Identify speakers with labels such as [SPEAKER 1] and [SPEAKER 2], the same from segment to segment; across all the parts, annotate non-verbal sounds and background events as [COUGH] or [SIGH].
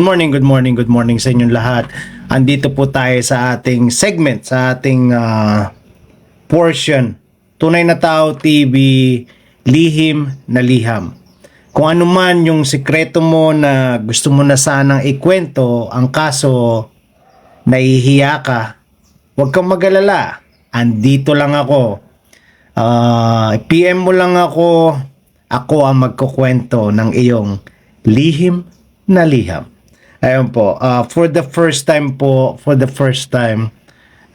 [SPEAKER 1] Good morning, good morning, good morning sa inyong lahat. Andito po tayo sa ating segment, sa ating ah, portion. Tunay na Tao TV, Lihim na Liham. Kung ano man yung sikreto mo na gusto mo na sanang ikwento, ang kaso nahihiya ka, huwag kang magalala. Andito lang ako. Ah, PM mo lang ako. Ako ang magkukwento ng iyong lihim na liham. Ayun po. ah, for the first time po, for the first time,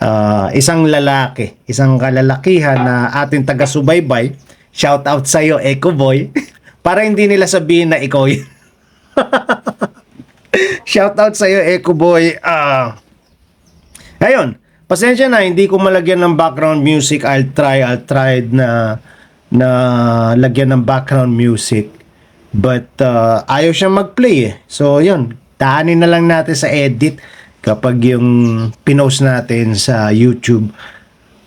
[SPEAKER 1] ah, isang lalaki, isang kalalakihan na ating taga-subaybay, shout out sa iyo, Echo Boy, [LAUGHS] para hindi nila sabihin na ikaw yun. [LAUGHS] shout out sa iyo, Echo Boy. Ah, Ayun, pasensya na, hindi ko malagyan ng background music. I'll try, I'll try na, na lagyan ng background music. But uh, ayaw siya mag-play eh. So yun, daanin na lang natin sa edit kapag yung pinost natin sa YouTube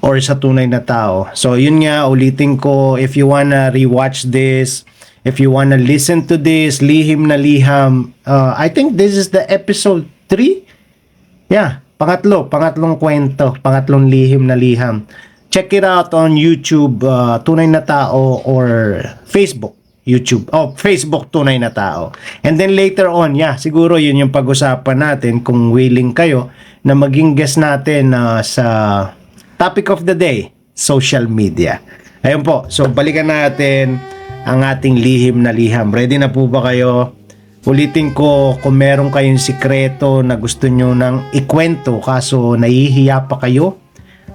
[SPEAKER 1] or sa tunay na tao. So yun nga, ulitin ko, if you wanna rewatch this, if you wanna listen to this, lihim na liham, uh, I think this is the episode 3? Yeah, pangatlo, pangatlong kwento, pangatlong lihim na liham. Check it out on YouTube, uh, Tunay na Tao or Facebook, YouTube. Oh, Facebook Tunay na Tao. And then later on, yeah, siguro yun yung pag-usapan natin kung willing kayo na maging guest natin uh, sa topic of the day, social media. Ayun po, so balikan natin ang ating lihim na liham. Ready na po ba kayo? Ulitin ko kung meron kayong sikreto na gusto nyo nang ikwento kaso nahihiya pa kayo,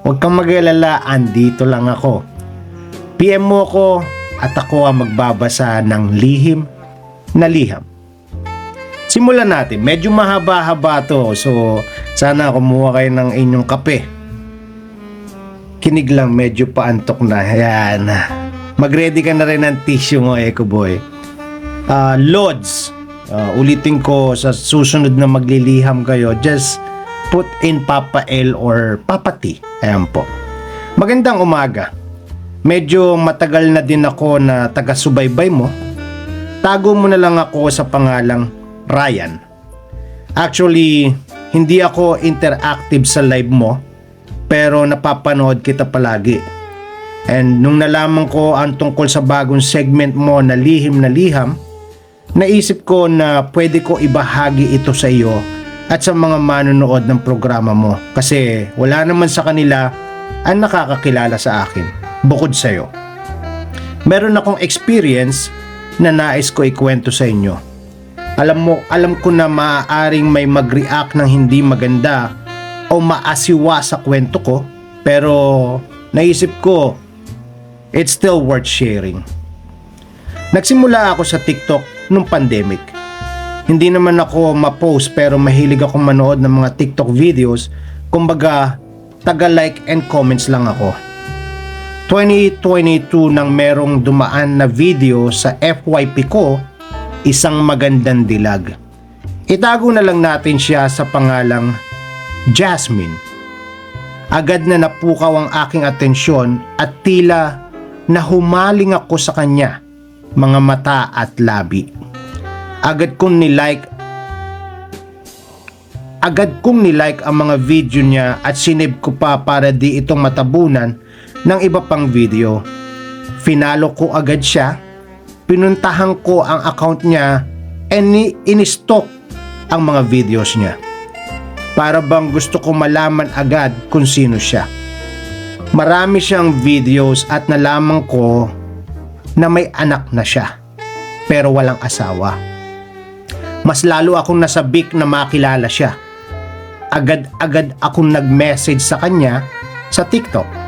[SPEAKER 1] huwag kang mag-alala, andito lang ako. PM mo ako at ako ang magbabasa ng lihim na liham. Simulan natin. Medyo mahaba-haba to. So, sana kumuha kayo ng inyong kape. Kinig lang, medyo paantok na. Ayan. Mag-ready ka na rin ng tissue mo, Echo Boy. Ah, Lods, ah, ulitin ko sa susunod na magliliham kayo, just put in Papa L or Papa T. Ayan po. Magandang umaga. Medyo matagal na din ako na taga-subaybay mo. Tago mo na lang ako sa pangalang Ryan. Actually, hindi ako interactive sa live mo, pero napapanood kita palagi. And nung nalaman ko ang tungkol sa bagong segment mo na lihim na liham, naisip ko na pwede ko ibahagi ito sa iyo at sa mga manonood ng programa mo kasi wala naman sa kanila ang nakakakilala sa akin bukod sa iyo. Meron akong experience na nais ko ikwento sa inyo. Alam mo, alam ko na maaaring may mag-react ng hindi maganda o maasiwa sa kwento ko pero naisip ko it's still worth sharing. Nagsimula ako sa TikTok nung pandemic. Hindi naman ako ma-post pero mahilig ako manood ng mga TikTok videos. Kumbaga, taga-like and comments lang ako. 2022 nang merong dumaan na video sa FYP ko, isang magandang dilag. Itago na lang natin siya sa pangalang Jasmine. Agad na napukaw ang aking atensyon at tila nahumaling ako sa kanya, mga mata at labi. Agad kong nilike Agad kong nilike ang mga video niya at sinave ko pa para di itong matabunan ng iba pang video. Finalo ko agad siya, pinuntahan ko ang account niya and in-stalk ang mga videos niya. Para bang gusto ko malaman agad kung sino siya. Marami siyang videos at nalaman ko na may anak na siya pero walang asawa. Mas lalo akong nasabik na makilala siya. Agad-agad akong nag-message sa kanya sa TikTok.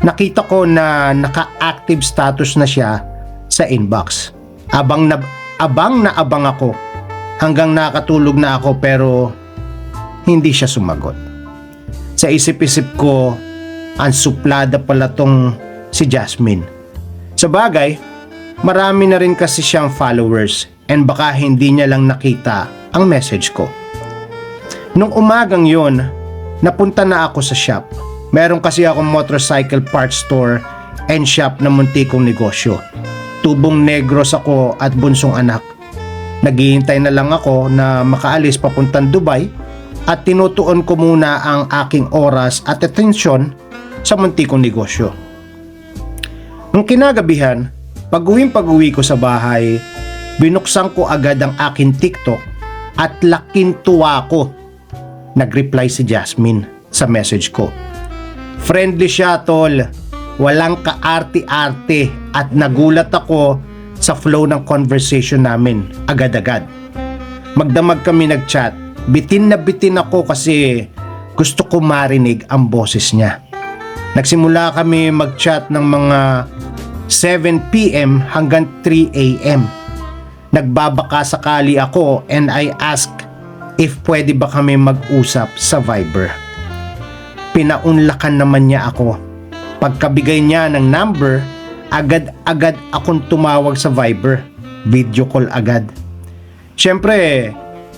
[SPEAKER 1] Nakita ko na naka-active status na siya sa inbox. Abang na abang na abang ako hanggang nakatulog na ako pero hindi siya sumagot. Sa isip-isip ko, ang pala tong si Jasmine. Sa bagay, marami na rin kasi siyang followers and baka hindi niya lang nakita ang message ko. Nung umagang yon, napunta na ako sa shop. Meron kasi akong motorcycle parts store and shop na munti kong negosyo. Tubong negros ako at bunsong anak. Naghihintay na lang ako na makaalis papuntang Dubai at tinutuon ko muna ang aking oras at atensyon sa muntikong negosyo. Nung kinagabihan, pag-uwing pag-uwi ko sa bahay, binuksan ko agad ang aking TikTok at laking tuwa ko. Nag-reply si Jasmine sa message ko. Friendly siya, tol. Walang kaarte-arte at nagulat ako sa flow ng conversation namin agad-agad. Magdamag kami nag-chat. Bitin na bitin ako kasi gusto ko marinig ang boses niya. Nagsimula kami mag-chat ng mga 7pm hanggang 3am. Nagbabaka sakali ako and I ask if pwede ba kami mag-usap sa Viber. Pinaunlakan naman niya ako. Pagkabigay niya ng number, agad-agad akong tumawag sa Viber. Video call agad. Siyempre,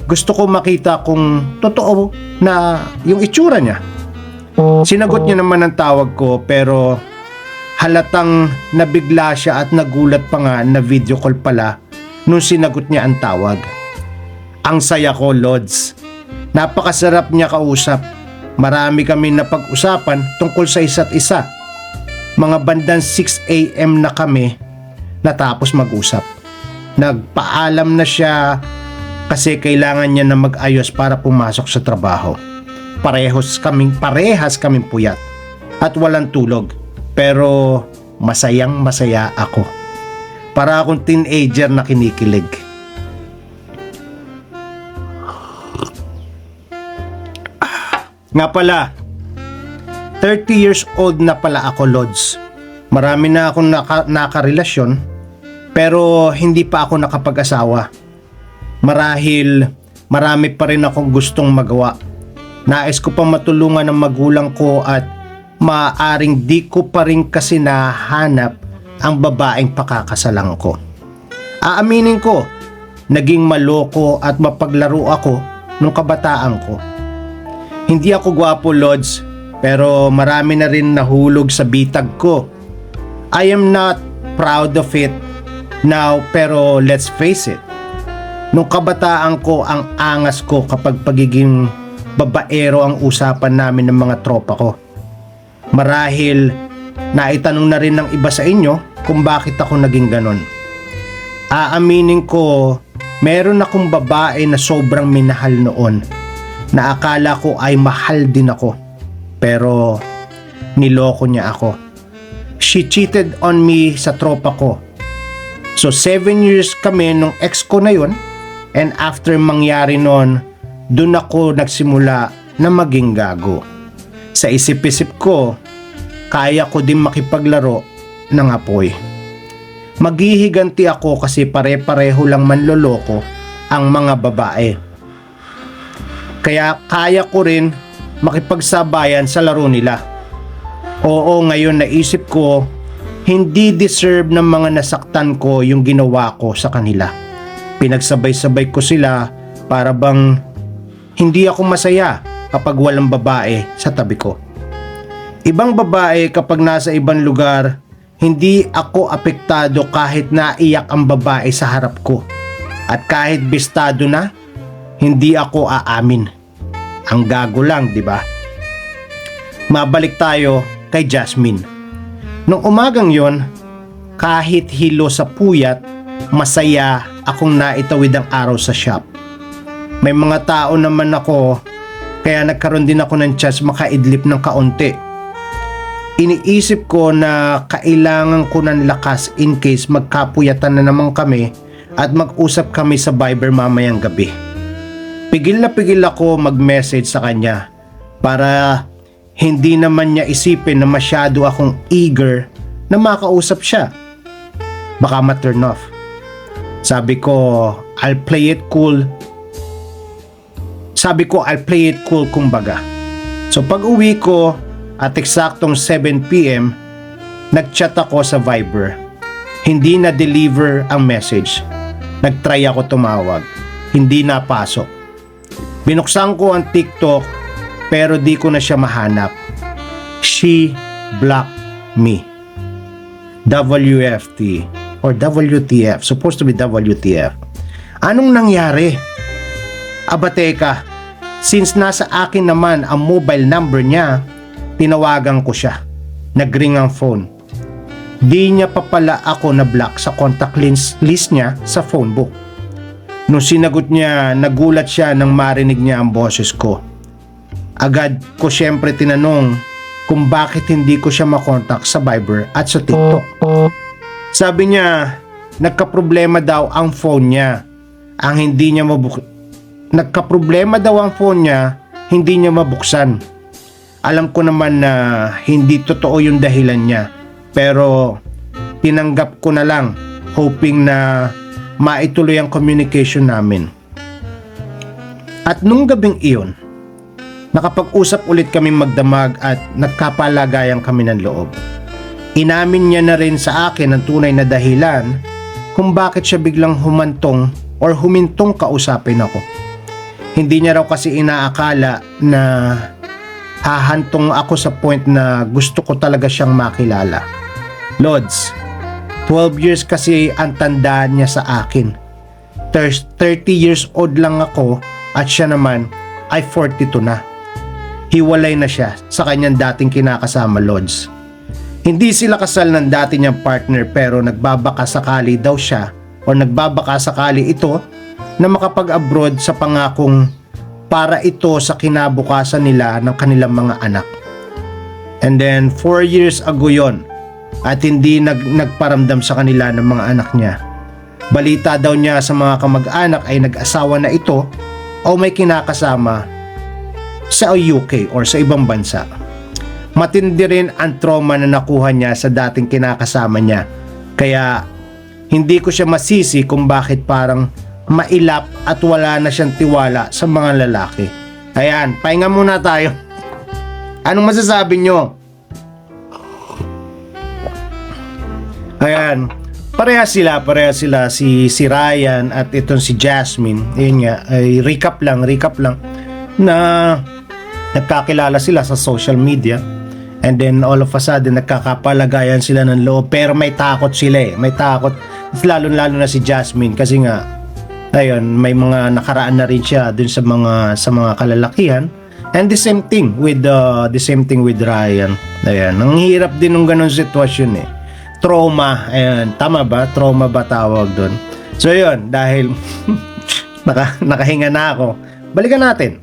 [SPEAKER 1] gusto ko makita kung totoo na yung itsura niya. Sinagot niya naman ang tawag ko pero halatang nabigla siya at nagulat pa nga na video call pala nung sinagot niya ang tawag. Ang saya ko, Lods. Napakasarap niya kausap. Marami kami napag-usapan tungkol sa isa't isa. Mga bandang 6 a.m. na kami natapos mag-usap. Nagpaalam na siya kasi kailangan niya na mag-ayos para pumasok sa trabaho. Parehos kaming parehas kaming puyat at walang tulog. Pero masayang masaya ako. Para akong teenager na kinikilig. Nga pala, 30 years old na pala ako, Lods. Marami na akong naka, nakarelasyon, pero hindi pa ako nakapag-asawa. Marahil, marami pa rin akong gustong magawa. Nais ko pa matulungan ng magulang ko at maaaring di ko pa rin kasi nahanap ang babaeng pakakasalang ko. Aaminin ko, naging maloko at mapaglaro ako nung kabataan ko. Hindi ako gwapo, Lods, pero marami na rin nahulog sa bitag ko. I am not proud of it now, pero let's face it. Nung kabataan ko, ang angas ko kapag pagiging babaero ang usapan namin ng mga tropa ko. Marahil, naitanong na rin ng iba sa inyo kung bakit ako naging ganon. Aaminin ko, meron akong babae na sobrang minahal noon na akala ko ay mahal din ako. Pero niloko niya ako. She cheated on me sa tropa ko. So 7 years kami nung ex ko na yun and after mangyari nun, dun ako nagsimula na maging gago. Sa isip-isip ko, kaya ko din makipaglaro ng apoy. Maghihiganti ako kasi pare-pareho lang manloloko ang mga babae. Kaya kaya ko rin makipagsabayan sa laro nila. Oo, ngayon naisip ko, hindi deserve ng mga nasaktan ko yung ginawa ko sa kanila. Pinagsabay-sabay ko sila para bang hindi ako masaya kapag walang babae sa tabi ko. Ibang babae kapag nasa ibang lugar, hindi ako apektado kahit naiyak ang babae sa harap ko. At kahit bistado na, hindi ako aamin. Ang gago lang, di ba? Mabalik tayo kay Jasmine. Nung umagang yon, kahit hilo sa puyat, masaya akong naitawid ang araw sa shop. May mga tao naman ako, kaya nagkaroon din ako ng chance makaidlip ng kaunti. Iniisip ko na kailangan ko ng lakas in case magkapuyatan na naman kami at mag-usap kami sa Viber mamayang gabi. Pigil na pigil ako mag-message sa kanya para hindi naman niya isipin na masyado akong eager na makausap siya. Baka ma-turn off. Sabi ko, I'll play it cool. Sabi ko, I'll play it cool kumbaga. So pag uwi ko at eksaktong 7pm, nagchat ako sa Viber. Hindi na-deliver ang message. Nagtry ako tumawag. Hindi napasok. Binuksan ko ang TikTok pero di ko na siya mahanap. She blocked me. WFT or WTF. Supposed to be WTF. Anong nangyari? Aba teka, since nasa akin naman ang mobile number niya, tinawagan ko siya. Nagring ang phone. Di niya pa pala ako na-block sa contact list niya sa phone book. Nung sinagot niya, nagulat siya nang marinig niya ang boses ko. Agad ko syempre tinanong kung bakit hindi ko siya makontak sa Viber at sa TikTok. Sabi niya, nagkaproblema daw ang phone niya. Ang hindi niya mabuk... Nagkaproblema daw ang phone niya, hindi niya mabuksan. Alam ko naman na hindi totoo yung dahilan niya. Pero tinanggap ko na lang hoping na maituloy ang communication namin. At nung gabing iyon, nakapag-usap ulit kami magdamag at nagkapalagayan kami ng loob. Inamin niya na rin sa akin ang tunay na dahilan kung bakit siya biglang humantong or humintong kausapin ako. Hindi niya raw kasi inaakala na hahantong ako sa point na gusto ko talaga siyang makilala. Lods, 12 years kasi ang tandaan niya sa akin. Thir- 30 years old lang ako at siya naman ay 42 na. Hiwalay na siya sa kanyang dating kinakasama Lods. Hindi sila kasal ng dati niyang partner pero nagbabaka sakali daw siya o nagbabaka sakali ito na makapag-abroad sa pangakong para ito sa kinabukasan nila ng kanilang mga anak. And then 4 years ago yon at hindi nag nagparamdam sa kanila ng mga anak niya. Balita daw niya sa mga kamag-anak ay nag-asawa na ito o may kinakasama sa UK or sa ibang bansa. Matindi rin ang trauma na nakuha niya sa dating kinakasama niya. Kaya hindi ko siya masisi kung bakit parang mailap at wala na siyang tiwala sa mga lalaki. Ayan, pahinga muna tayo. Anong masasabi nyo? Ayan, pareha sila, pareha sila si si Ryan at itong si Jasmine. Ayun nga, ay recap lang, recap lang na nagkakilala sila sa social media. And then all of a sudden nagkakapalagayan sila ng loob pero may takot sila eh. May takot lalo lalo na si Jasmine kasi nga ayun may mga nakaraan na rin siya dun sa mga sa mga kalalakihan. And the same thing with uh, the same thing with Ryan. Ayan, ang hirap din ng ganung sitwasyon eh. Trauma, ayan, tama ba? Trauma ba tawag doon? So yun, dahil [LAUGHS] naka, nakahinga na ako. Balikan natin.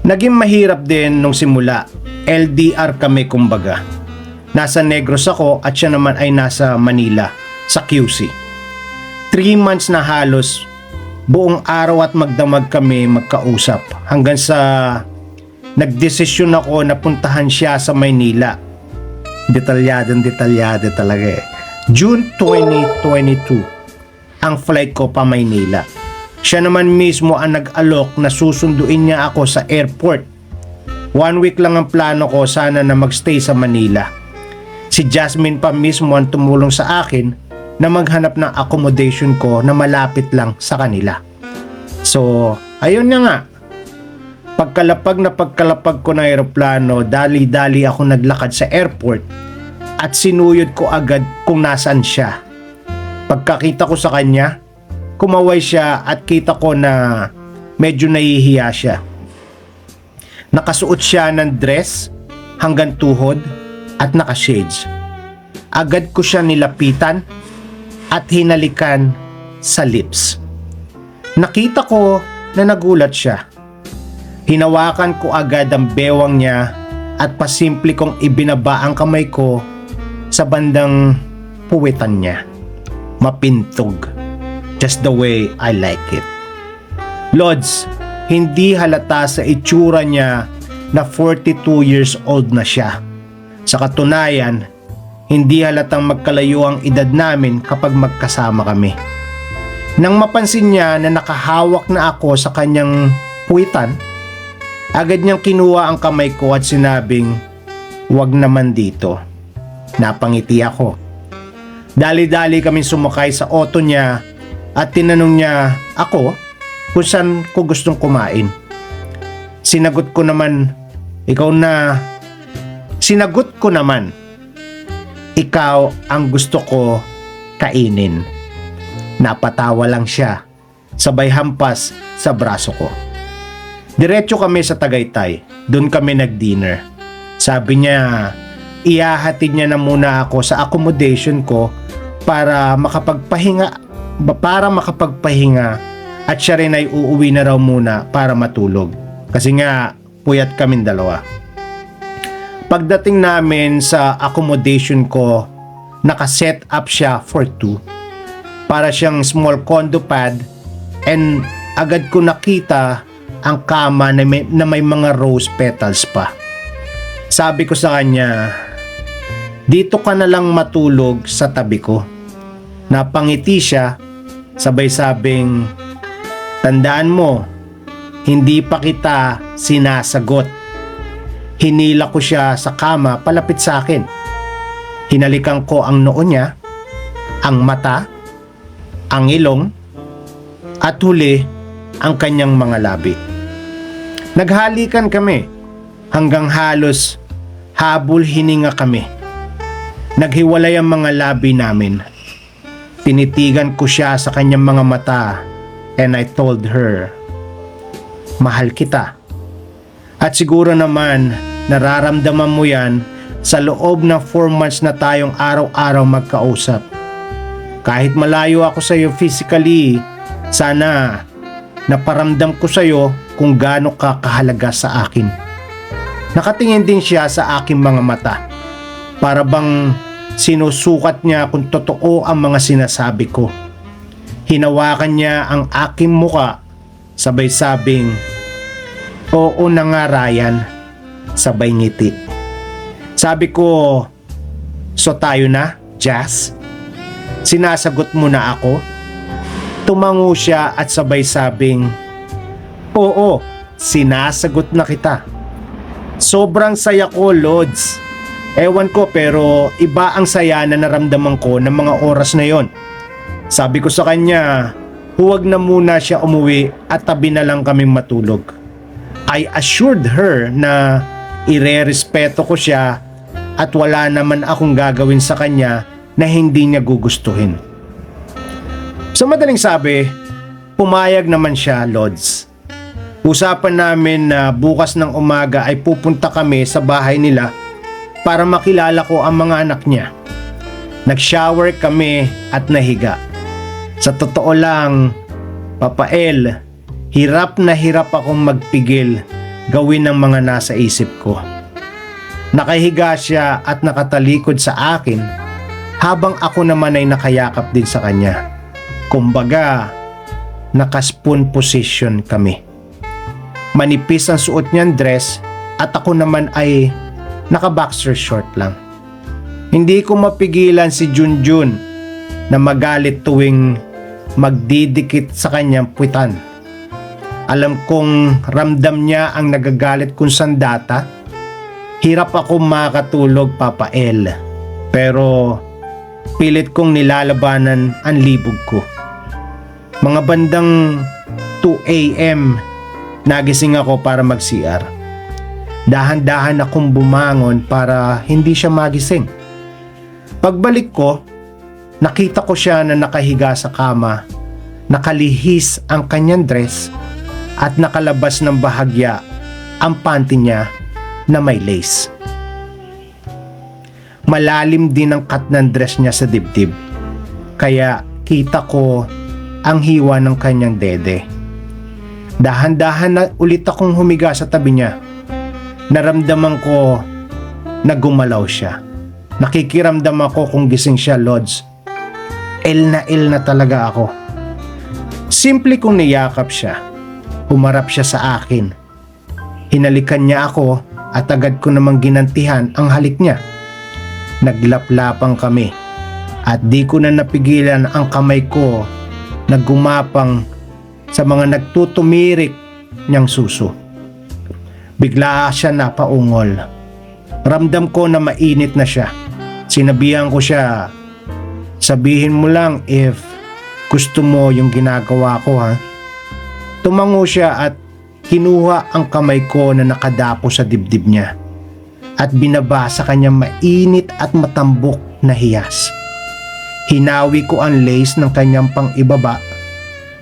[SPEAKER 1] Naging mahirap din nung simula. LDR kami kumbaga. Nasa Negros ako at siya naman ay nasa Manila, sa QC. Three months na halos buong araw at magdamag kami magkausap hanggang sa nagdesisyon ako na puntahan siya sa Maynila. Detalyadong detalyado talaga eh. June 2022, ang flight ko pa Maynila. Siya naman mismo ang nag-alok na susunduin niya ako sa airport. One week lang ang plano ko sana na magstay sa Manila. Si Jasmine pa mismo ang tumulong sa akin na maghanap ng accommodation ko na malapit lang sa kanila. So, ayun na nga. Pagkalapag na pagkalapag ko ng aeroplano, dali-dali ako naglakad sa airport at sinuyod ko agad kung nasaan siya. Pagkakita ko sa kanya, kumaway siya at kita ko na medyo nahihiya siya. Nakasuot siya ng dress hanggang tuhod at naka-shades. Agad ko siya nilapitan at hinalikan sa lips. Nakita ko na nagulat siya. Hinawakan ko agad ang bewang niya at pasimple kong ibinaba ang kamay ko sa bandang puwitan niya. Mapintog. Just the way I like it. Lods, hindi halata sa itsura niya na 42 years old na siya. Sa katunayan, hindi halatang magkalayo ang edad namin kapag magkasama kami. Nang mapansin niya na nakahawak na ako sa kanyang puwitan, agad niyang kinuha ang kamay ko at sinabing, Huwag naman dito. Napangiti ako. Dali-dali kami sumakay sa auto niya at tinanong niya ako kung saan ko gustong kumain. Sinagot ko naman, ikaw na, sinagot ko naman, ikaw ang gusto ko kainin. Napatawa lang siya, sabay hampas sa braso ko. Diretso kami sa Tagaytay, doon kami nag-dinner. Sabi niya, iyahatid niya na muna ako sa accommodation ko para makapagpahinga para makapagpahinga at siya rin ay uuwi na raw muna para matulog. Kasi nga, puyat kaming dalawa. Pagdating namin sa accommodation ko, nakaset up siya for two. Para siyang small condo pad and agad ko nakita ang kama na may, na may mga rose petals pa. Sabi ko sa kanya, dito ka na lang matulog sa tabi ko. Napangiti siya, sabay sabing, tandaan mo, hindi pa kita sinasagot. Hinila ko siya sa kama palapit sa akin. Hinalikan ko ang noo niya, ang mata, ang ilong, at huli ang kanyang mga labi. Naghalikan kami hanggang halos habol hininga kami. Naghiwalay ang mga labi namin. Tinitigan ko siya sa kanyang mga mata and I told her, Mahal kita. At siguro naman nararamdaman mo yan sa loob ng 4 months na tayong araw-araw magkausap. Kahit malayo ako sa iyo physically, sana naparamdam ko sa iyo kung gaano ka kahalaga sa akin. Nakatingin din siya sa aking mga mata. Para bang sinusukat niya kung totoo ang mga sinasabi ko. Hinawakan niya ang aking muka, sabay sabing, Oo na nga Ryan, sabay ngiti. Sabi ko, so tayo na, Jazz? Sinasagot mo na ako? Tumango siya at sabay sabing, Oo, sinasagot na kita. Sobrang saya ko, Lods. Ewan ko pero iba ang saya na naramdaman ko ng mga oras na yon. Sabi ko sa kanya, huwag na muna siya umuwi at tabi na lang kaming matulog. I assured her na ire-respeto ko siya at wala naman akong gagawin sa kanya na hindi niya gugustuhin. Sa madaling sabi, pumayag naman siya, Lods. Usapan namin na bukas ng umaga ay pupunta kami sa bahay nila para makilala ko ang mga anak niya. Nag-shower kami at nahiga. Sa totoo lang, Papa El, hirap na hirap akong magpigil gawin ang mga nasa isip ko. Nakahiga siya at nakatalikod sa akin habang ako naman ay nakayakap din sa kanya. Kumbaga, nakaspoon position kami. Manipis ang suot niyang dress at ako naman ay naka-boxer short lang. Hindi ko mapigilan si Junjun na magalit tuwing magdidikit sa kanyang puwitan. Alam kong ramdam niya ang nagagalit kong sandata. Hirap ako makatulog, Papa El. Pero pilit kong nilalabanan ang libog ko. Mga bandang 2 a.m. nagising ako para mag-CR. Dahan-dahan akong bumangon para hindi siya magising. Pagbalik ko, nakita ko siya na nakahiga sa kama, nakalihis ang kanyang dress at nakalabas ng bahagya ang panty niya na may lace. Malalim din ang cut ng dress niya sa dibdib. Kaya kita ko ang hiwa ng kanyang dede. Dahan-dahan na ulit akong humiga sa tabi niya. Naramdaman ko na gumalaw siya. Nakikiramdam ako kung gising siya, Lods. Il na il na talaga ako. Simple kong niyakap siya. Humarap siya sa akin. Hinalikan niya ako at agad ko namang ginantihan ang halik niya. Naglaplapang kami at di ko na napigilan ang kamay ko na gumapang sa mga nagtutumirik niyang suso. Bigla siya napaungol. Ramdam ko na mainit na siya. Sinabihan ko siya, sabihin mo lang if gusto mo yung ginagawa ko ha. Tumango siya at kinuha ang kamay ko na nakadapo sa dibdib niya at binaba sa kanyang mainit at matambok na hiyas. Hinawi ko ang lace ng kanyang pang-ibaba.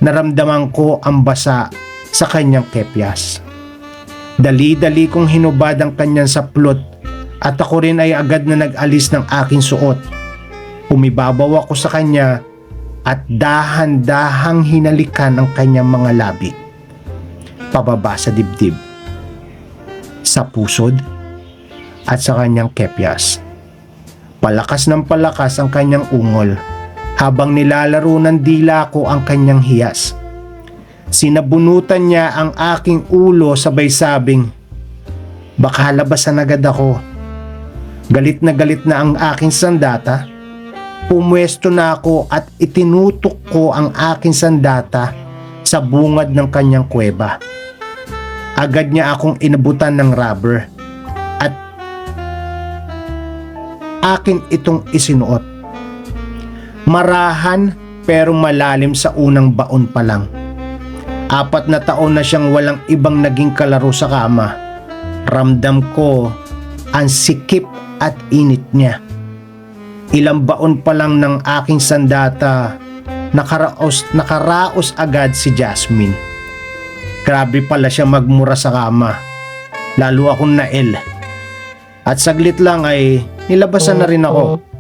[SPEAKER 1] Naramdaman ko ang basa sa kanyang kepyas. Dali-dali kong hinubad ang kanyang saplot at ako rin ay agad na nag-alis ng aking suot. Umibabaw ako sa kanya at dahan-dahang hinalikan ang kanyang mga labi. Pababa sa dibdib, sa pusod, at sa kanyang kepyas. Palakas ng palakas ang kanyang ungol habang nilalaro ng dila ko ang kanyang hiyas. Sinabunutan niya ang aking ulo sabay sabing, Baka labasan agad ako. Galit na galit na ang aking sandata. Pumwesto na ako at itinutok ko ang aking sandata sa bungad ng kanyang kuweba. Agad niya akong inabutan ng rubber at akin itong isinuot. Marahan pero malalim sa unang baon pa lang. Apat na taon na siyang walang ibang naging kalaro sa kama. Ramdam ko ang sikip at init niya. Ilang baon pa lang ng aking sandata, nakaraos, nakaraos agad si Jasmine. Grabe pala siya magmura sa kama. Lalo akong nael. At saglit lang ay nilabasan na rin ako.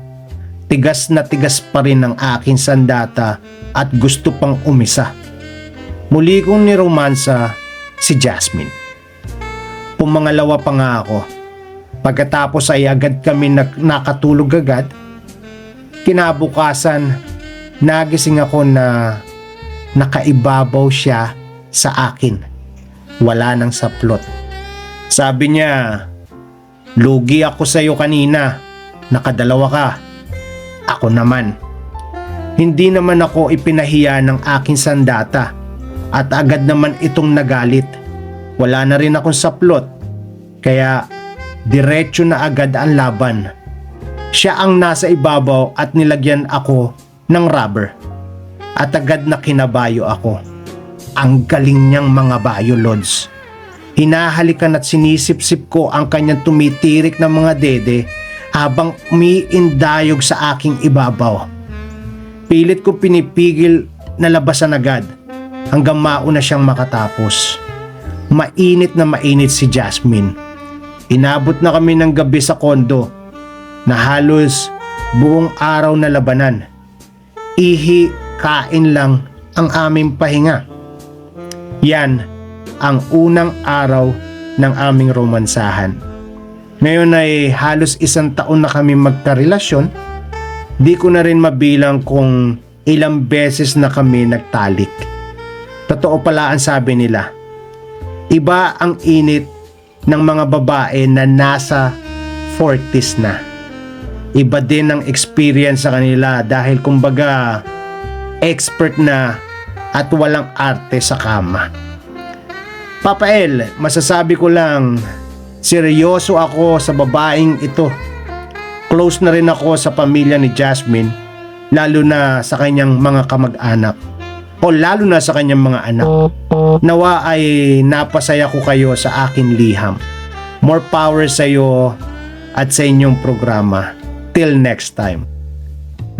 [SPEAKER 1] Tigas na tigas pa rin ang aking sandata at gusto pang umisa. Muli kong niromansa si Jasmine. Pumangalawa pa nga ako. Pagkatapos ay agad kami nak- nakatulog agad. Kinabukasan, nagising ako na nakaibabaw siya sa akin. Wala nang saplot. Sabi niya, lugi ako sa iyo kanina. Nakadalawa ka. Ako naman. Hindi naman ako ipinahiya ng aking sandata at agad naman itong nagalit. Wala na rin akong saplot. Kaya diretso na agad ang laban. Siya ang nasa ibabaw at nilagyan ako ng rubber. At agad na kinabayo ako. Ang galing niyang mga bayo, Lods. Hinahalikan at sinisip-sip ko ang kanyang tumitirik na mga dede habang umiindayog sa aking ibabaw. Pilit ko pinipigil na labasan agad hanggang mauna siyang makatapos. Mainit na mainit si Jasmine. Inabot na kami ng gabi sa kondo na halos buong araw na labanan. Ihi, kain lang ang aming pahinga. Yan ang unang araw ng aming romansahan. Ngayon ay halos isang taon na kami magkarelasyon. Di ko na rin mabilang kung ilang beses na kami nagtalik. Totoo pala ang sabi nila. Iba ang init ng mga babae na nasa 40s na. Iba din ang experience sa kanila dahil kumbaga expert na at walang arte sa kama. Papa El, masasabi ko lang, seryoso ako sa babaeng ito. Close na rin ako sa pamilya ni Jasmine, lalo na sa kanyang mga kamag-anak. O lalo na sa kanyang mga anak. Nawa ay napasaya ko kayo sa akin liham. More power sa iyo at sa inyong programa. Till next time.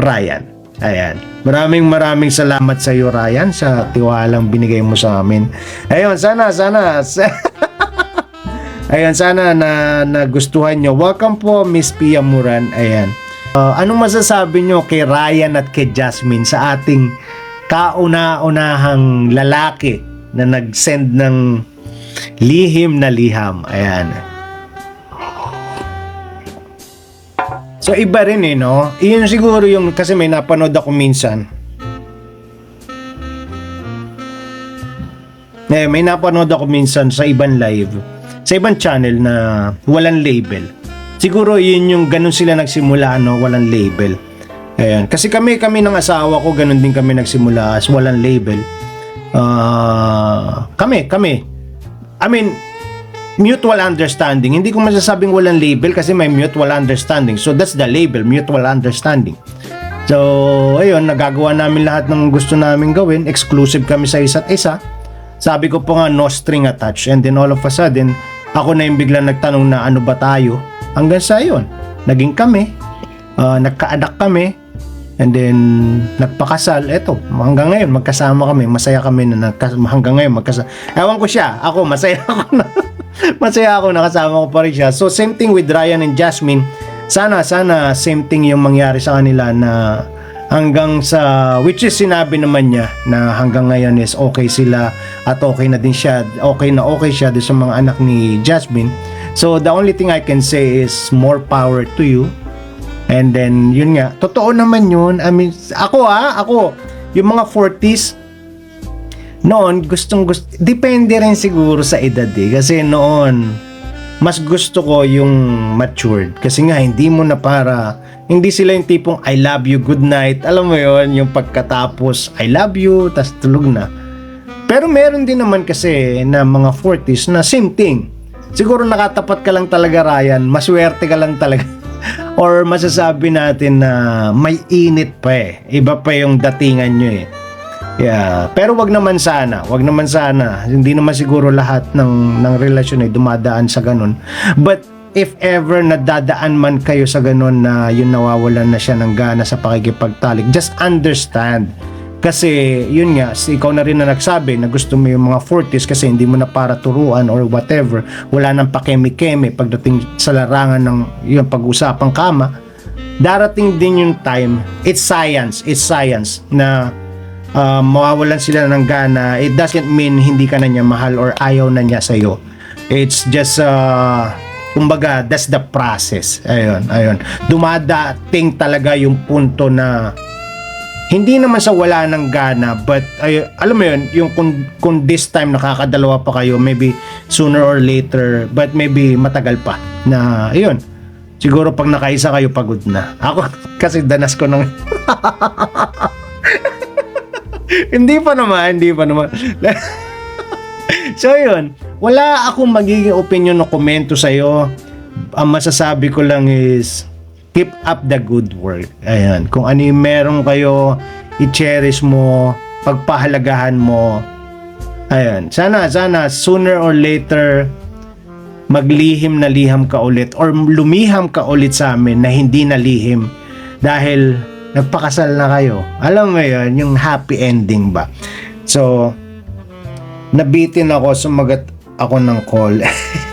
[SPEAKER 1] Ryan. Ayan. Maraming maraming salamat sa iyo Ryan sa tiwalang binigay mo sa amin. Ayun, sana sana [LAUGHS] Ayan, sana na nagustuhan nyo. Welcome po, Miss Pia Muran. Ayan. Uh, anong masasabi nyo kay Ryan at kay Jasmine sa ating kauna-unahang lalaki na nag-send ng lihim na liham? Ayan. So iba rin eh, no? Iyon siguro yung, kasi may napanood ako minsan. Eh, may napanood ako minsan sa ibang live, sa ibang channel na walang label. Siguro yun yung ganun sila nagsimula, no? Walang label. Ayan. Kasi kami, kami ng asawa ko, ganun din kami nagsimula as walang label. Ah, kami, kami. I mean, mutual understanding. Hindi ko masasabing walang label kasi may mutual understanding. So that's the label, mutual understanding. So, ayun, nagagawa namin lahat ng gusto namin gawin. Exclusive kami sa isa't isa. Sabi ko po nga, no string attached. And then all of a sudden, ako na yung biglang nagtanong na ano ba tayo. Hanggang sa yun, naging kami. Uh, nagkaanak kami. And then, nagpakasal. Eto, hanggang ngayon, magkasama kami. Masaya kami na nagkas- hanggang ngayon magkasama. Ewan ko siya. Ako, masaya [LAUGHS] ako na. masaya ako nakasama ko pa rin siya. So, same thing with Ryan and Jasmine. Sana, sana, same thing yung mangyari sa kanila na hanggang sa, which is sinabi naman niya na hanggang ngayon is okay sila at okay na din siya. Okay na okay siya sa mga anak ni Jasmine. So, the only thing I can say is more power to you. And then, yun nga, totoo naman yun. I mean, ako ah, ako, yung mga 40s, noon, gustong gusto, depende rin siguro sa edad eh. Kasi noon, mas gusto ko yung matured. Kasi nga, hindi mo na para, hindi sila yung tipong I love you, good night. Alam mo yon yung pagkatapos, I love you, tas tulog na. Pero meron din naman kasi na mga 40s na same thing. Siguro nakatapat ka lang talaga, Ryan. Maswerte ka lang talaga. [LAUGHS] Or masasabi natin na may init pa eh. Iba pa yung datingan nyo eh. Yeah, pero wag naman sana, wag naman sana. Hindi naman siguro lahat ng ng relasyon ay dumadaan sa ganun. But if ever nadadaan man kayo sa ganun na yun nawawalan na siya ng gana sa pakikipagtalik, just understand. Kasi yun nga, si ikaw na rin na nagsabi na gusto mo yung mga 40s kasi hindi mo na para turuan or whatever. Wala nang pakeme-keme pagdating sa larangan ng yung pag-usapang kama. Darating din yung time, it's science, it's science na uh, mawawalan sila ng gana, it doesn't mean hindi ka na niya mahal or ayaw na niya sa'yo. It's just, uh, kumbaga, that's the process. Ayun, ayun. Dumadating talaga yung punto na hindi naman sa wala ng gana, but ay, alam mo yun, yung kung, kung this time nakakadalawa pa kayo, maybe sooner or later, but maybe matagal pa na, ayun, siguro pag nakaisa kayo, pagod na. Ako, [LAUGHS] kasi danas ko nung [LAUGHS] hindi pa naman, hindi pa naman. [LAUGHS] so yun, wala akong magiging opinion o komento sa'yo. Ang masasabi ko lang is, keep up the good work. Ayan, kung ano yung meron kayo, i-cherish mo, pagpahalagahan mo. Ayan, sana, sana, sooner or later, maglihim na liham ka ulit or lumiham ka ulit sa amin na hindi na lihim dahil nagpakasal na kayo. Alam mo yun, yung happy ending ba? So, nabitin ako, sumagat ako ng call.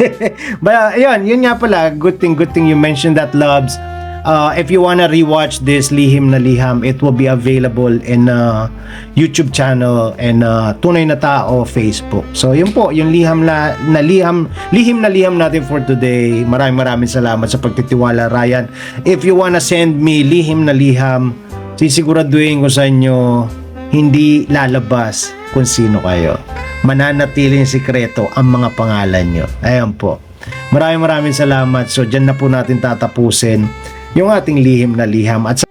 [SPEAKER 1] [LAUGHS] But, yun, yun nga pala, good thing, good thing you mentioned that, loves. Uh, if you wanna rewatch this Lihim na Liham, it will be available in uh, YouTube channel and uh, Tunay na Tao Facebook. So, yun po, yung liham na, na liham, lihim na liham natin for today. Maraming maraming salamat sa pagtitiwala, Ryan. If you wanna send me lihim na liham, sisiguraduhin ko sa inyo, hindi lalabas kung sino kayo. Mananatiling sikreto ang mga pangalan nyo. Ayan po. Maraming maraming salamat. So, dyan na po natin tatapusin yung ating lihim na liham. At